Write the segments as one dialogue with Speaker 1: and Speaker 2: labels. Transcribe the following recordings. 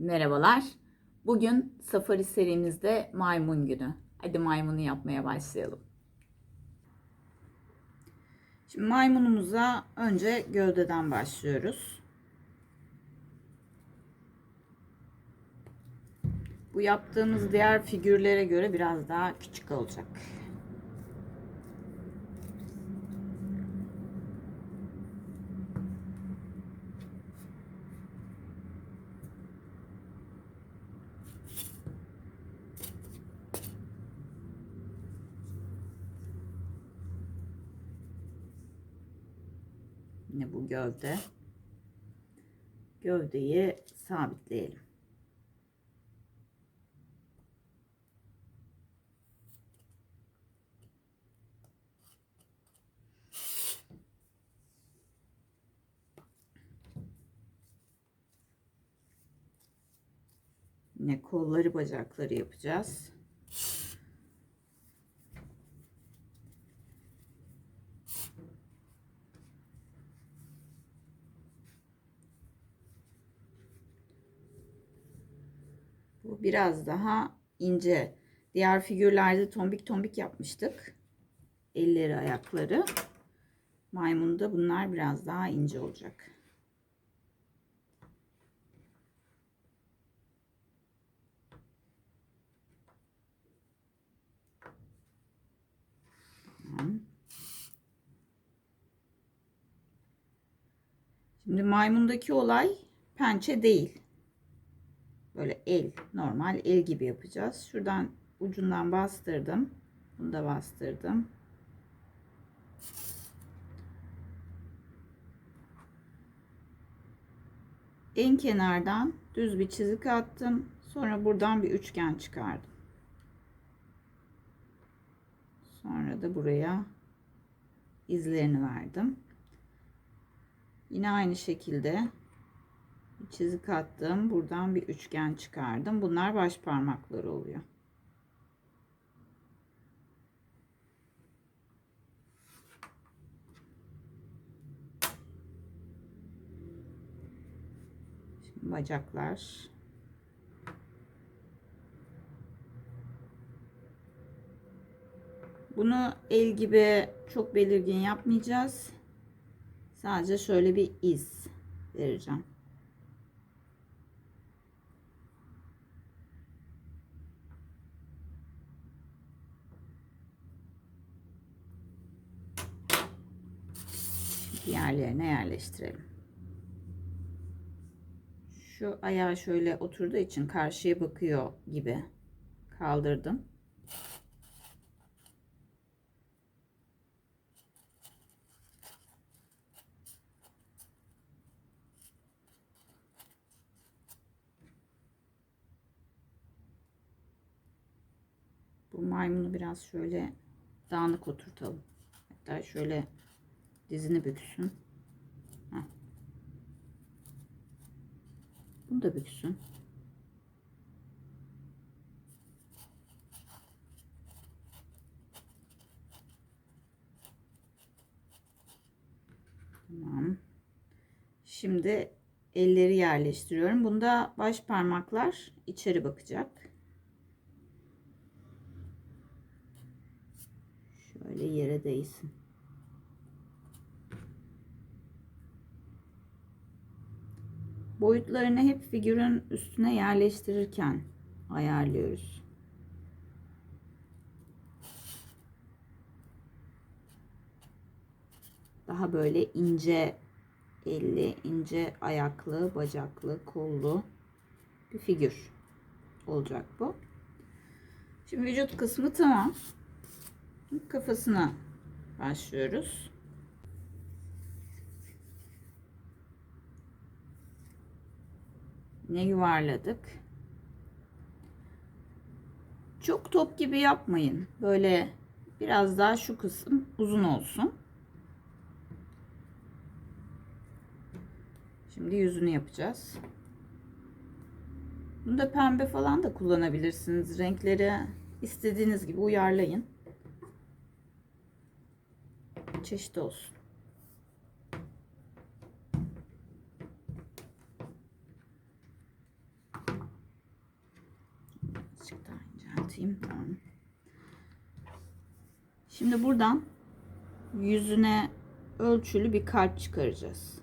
Speaker 1: Merhabalar. Bugün Safari serimizde maymun günü. Hadi maymunu yapmaya başlayalım. Şimdi maymunumuza önce gövdeden başlıyoruz. Bu yaptığımız diğer figürlere göre biraz daha küçük olacak. Yine bu gövde. Gövdeyi sabitleyelim. Yine kolları bacakları yapacağız. Bu biraz daha ince. Diğer figürlerde tombik tombik yapmıştık. Elleri, ayakları. Maymunda bunlar biraz daha ince olacak. Şimdi maymundaki olay pençe değil. Böyle el, normal el gibi yapacağız. Şuradan ucundan bastırdım. Bunu da bastırdım. En kenardan düz bir çizik attım. Sonra buradan bir üçgen çıkardım. Sonra da buraya izlerini verdim. Yine aynı şekilde çizik attım. Buradan bir üçgen çıkardım. Bunlar baş parmakları oluyor. Şimdi bacaklar. Bunu el gibi çok belirgin yapmayacağız. Sadece şöyle bir iz vereceğim. Diğerlerine yerleştirelim. Şu ayağı şöyle oturduğu için karşıya bakıyor gibi kaldırdım. Bu maymunu biraz şöyle dağınık oturtalım. Hatta şöyle dizini büksün. Heh. Bunu da büksün. Tamam. Şimdi elleri yerleştiriyorum. Bunda baş parmaklar içeri bakacak. Şöyle yere değsin. Boyutlarını hep figürün üstüne yerleştirirken ayarlıyoruz. Daha böyle ince elli, ince ayaklı, bacaklı, kollu bir figür olacak bu. Şimdi vücut kısmı tamam. Kafasına başlıyoruz. Ne yuvarladık. Çok top gibi yapmayın. Böyle biraz daha şu kısım uzun olsun. Şimdi yüzünü yapacağız. Bunda pembe falan da kullanabilirsiniz. Renkleri istediğiniz gibi uyarlayın. Çeşit olsun. Birazcık daha incelteyim. Tamam. Şimdi buradan yüzüne ölçülü bir kalp çıkaracağız.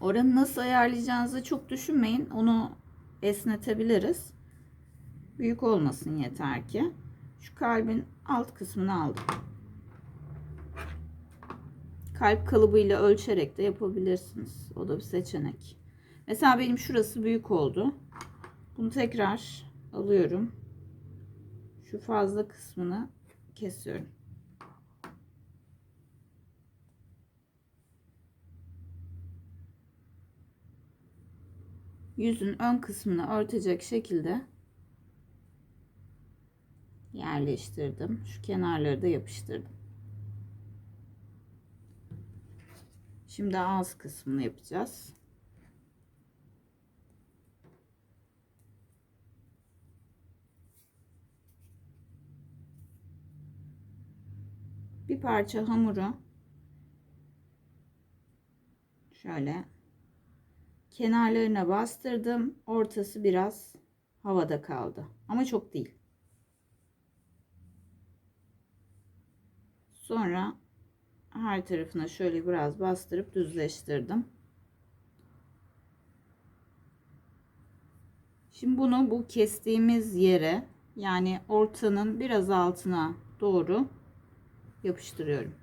Speaker 1: Oranı nasıl ayarlayacağınızı çok düşünmeyin. Onu esnetebiliriz. Büyük olmasın yeter ki. Şu kalbin alt kısmını aldım. Kalp kalıbıyla ölçerek de yapabilirsiniz. O da bir seçenek. Mesela benim şurası büyük oldu. Bunu tekrar alıyorum. Şu fazla kısmını kesiyorum. Yüzün ön kısmını örtecek şekilde yerleştirdim. Şu kenarları da yapıştırdım. Şimdi ağız kısmını yapacağız. Bir parça hamuru şöyle kenarlarına bastırdım. Ortası biraz havada kaldı. Ama çok değil. Sonra her tarafına şöyle biraz bastırıp düzleştirdim. Şimdi bunu bu kestiğimiz yere yani ortanın biraz altına doğru yapıştırıyorum.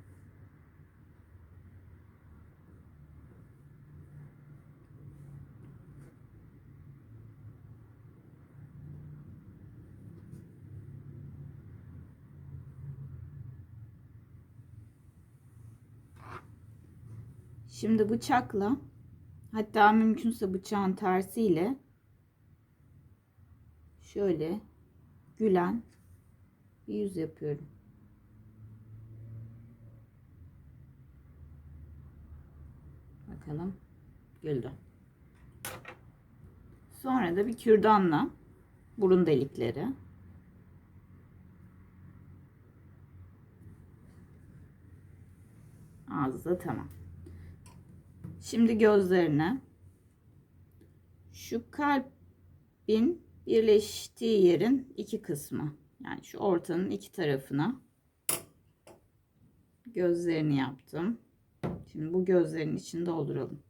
Speaker 1: Şimdi bıçakla hatta mümkünse bıçağın tersiyle şöyle gülen bir yüz yapıyorum. Bakalım güldü. Sonra da bir kürdanla burun delikleri ağzı da tamam. Şimdi gözlerine şu kalbin birleştiği yerin iki kısmı yani şu ortanın iki tarafına gözlerini yaptım. Şimdi bu gözlerin içini dolduralım.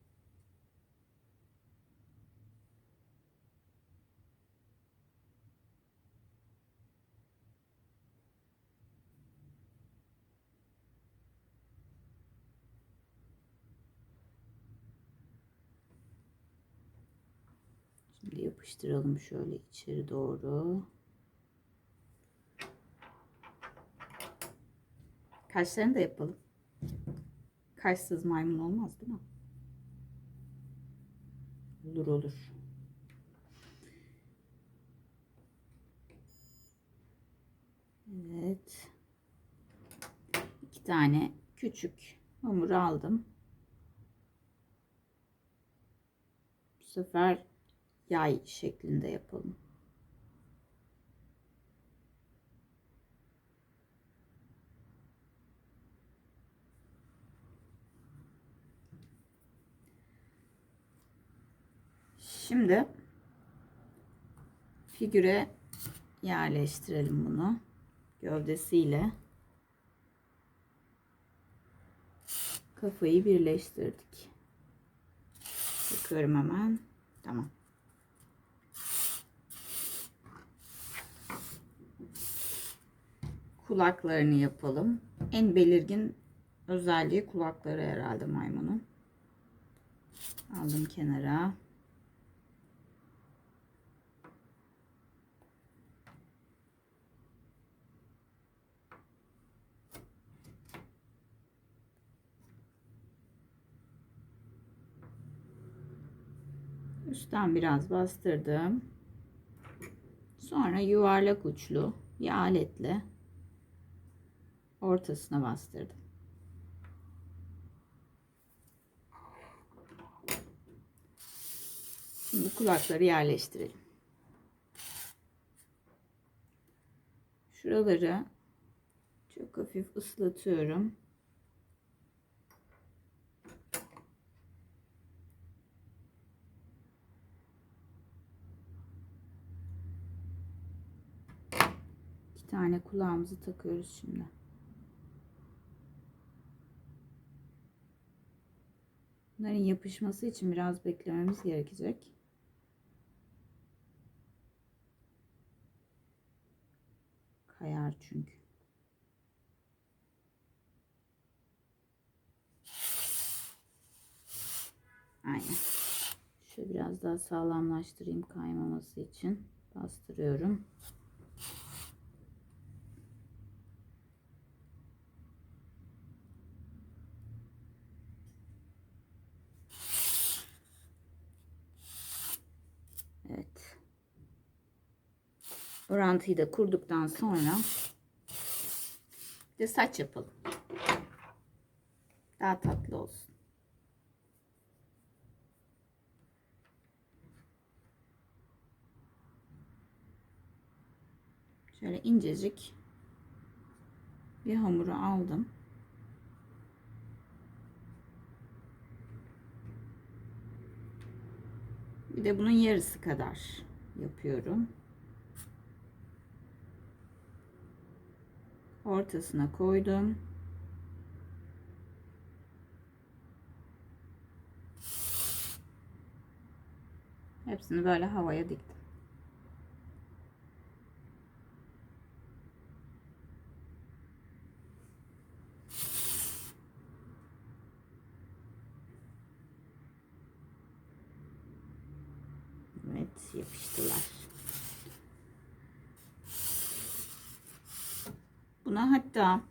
Speaker 1: Şimdi yapıştıralım şöyle içeri doğru. Kaşlarını da yapalım. Kaşsız maymun olmaz değil mi? Olur olur. Evet. İki tane küçük hamur aldım. Bu sefer yay şeklinde yapalım. Şimdi figüre yerleştirelim bunu. Gövdesiyle kafayı birleştirdik. Bakıyorum hemen. Tamam. Kulaklarını yapalım. En belirgin özelliği kulakları herhalde maymunun. Aldım kenara. Üstten biraz bastırdım. Sonra yuvarlak uçlu bir aletle ortasına bastırdım. Şimdi kulakları yerleştirelim. Şuraları çok hafif ıslatıyorum. İki tane kulağımızı takıyoruz şimdi. Bunların yapışması için biraz beklememiz gerekecek. Kayar çünkü. Aynen. Şöyle biraz daha sağlamlaştırayım kaymaması için. Bastırıyorum. Evet. Orantıyı da kurduktan sonra de saç yapalım. Daha tatlı olsun. Şöyle incecik bir hamuru aldım. Bir de bunun yarısı kadar yapıyorum. Ortasına koydum. Hepsini böyle havaya diktim. Evet yapıştılar. Buna hatta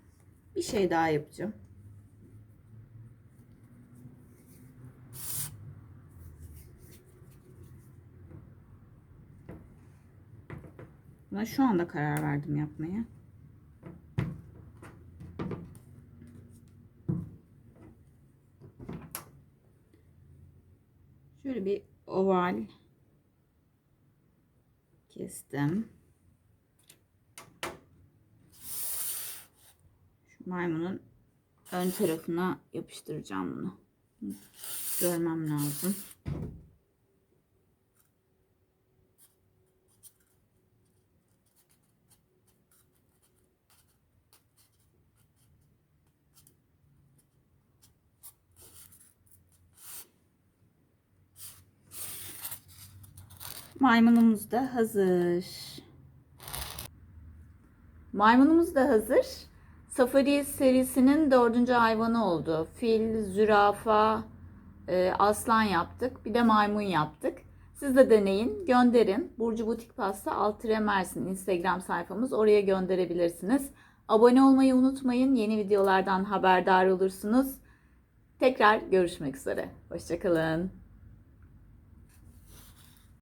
Speaker 1: bir şey daha yapacağım. Buna şu anda karar verdim yapmaya. Şöyle bir oval kestim. Şu maymunun ön tarafına yapıştıracağım bunu. Görmem lazım. Maymunumuz da hazır. Maymunumuz da hazır. Safari serisinin dördüncü hayvanı oldu. Fil, zürafa, e, aslan yaptık. Bir de maymun yaptık. Siz de deneyin, gönderin. Burcu Butik Pasta Altire Mersin Instagram sayfamız. Oraya gönderebilirsiniz. Abone olmayı unutmayın. Yeni videolardan haberdar olursunuz. Tekrar görüşmek üzere. Hoşçakalın.